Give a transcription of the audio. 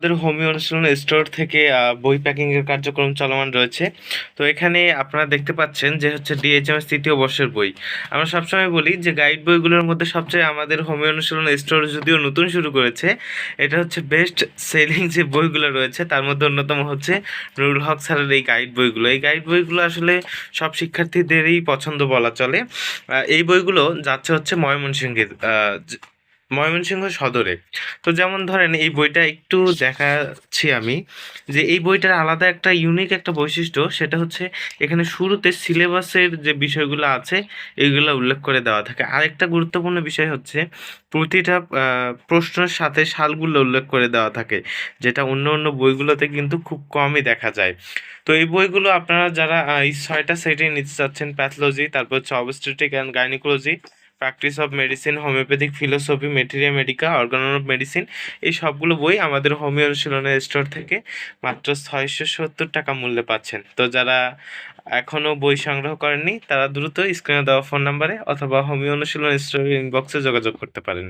আমাদের হোমিও অনুশীলন স্টোর থেকে বই প্যাকিংয়ের কার্যক্রম চলমান রয়েছে। তো এখানে আপনারা দেখতে পাচ্ছেন যে হচ্ছে ডিএইচএমএস তৃতীয় বর্ষের বই। আমরা সবসময় বলি যে গাইড বইগুলোর মধ্যে সবচেয়ে আমাদের হোমিও অনুশীলন স্টোর যদিও নতুন শুরু করেছে, এটা হচ্ছে বেস্ট সেলিং যে বইগুলো রয়েছে, তার মধ্যে অন্যতম হচ্ছে নুরুল হক স্যারের এই গাইড বইগুলো। এই গাইড বইগুলো আসলে সব শিক্ষার্থীদেরই পছন্দ বলা চলে। এই বইগুলো যাচ্ছে হচ্ছে ময়মনসিংহের ময়মনসিংহ সদরে। তো যেমন ধরেন, এই বইটা একটু দেখাচ্ছি আমি, যে এই বইটার আলাদা একটা ইউনিক একটা বৈশিষ্ট্য, সেটা হচ্ছে এখানে শুরুতে সিলেবাসের যে বিষয়গুলো আছে এইগুলো উল্লেখ করে দেওয়া থাকে। আরেকটা গুরুত্বপূর্ণ বিষয় হচ্ছে, প্রতিটা প্রশ্নের সাথে সালগুলো উল্লেখ করে দেওয়া থাকে, যেটা অন্য অন্য বইগুলোতে কিন্তু খুব কমই দেখা যায়। তো এই বইগুলো আপনারা যারা এই ছয়টা সেটে নিতে চাচ্ছেন প্যাথোলজি তারপর হচ্ছে obstetric and gynaecology practice of medicine homeopathic philosophy materia medica organon of medicine এই সবগুলো বই আমাদের হোমিও অনুশীলনের স্টোর থেকে মাত্র ছয়শো সত্তর টাকা মূল্যে পাচ্ছেন। তো যারা এখনও বই সংগ্রহ করেননি, তারা দ্রুত স্ক্রিনে দেওয়া ফোন নাম্বারে অথবা হোমিও অনুশীলন স্টোরের ইনবক্সে যোগাযোগ করতে পারেন।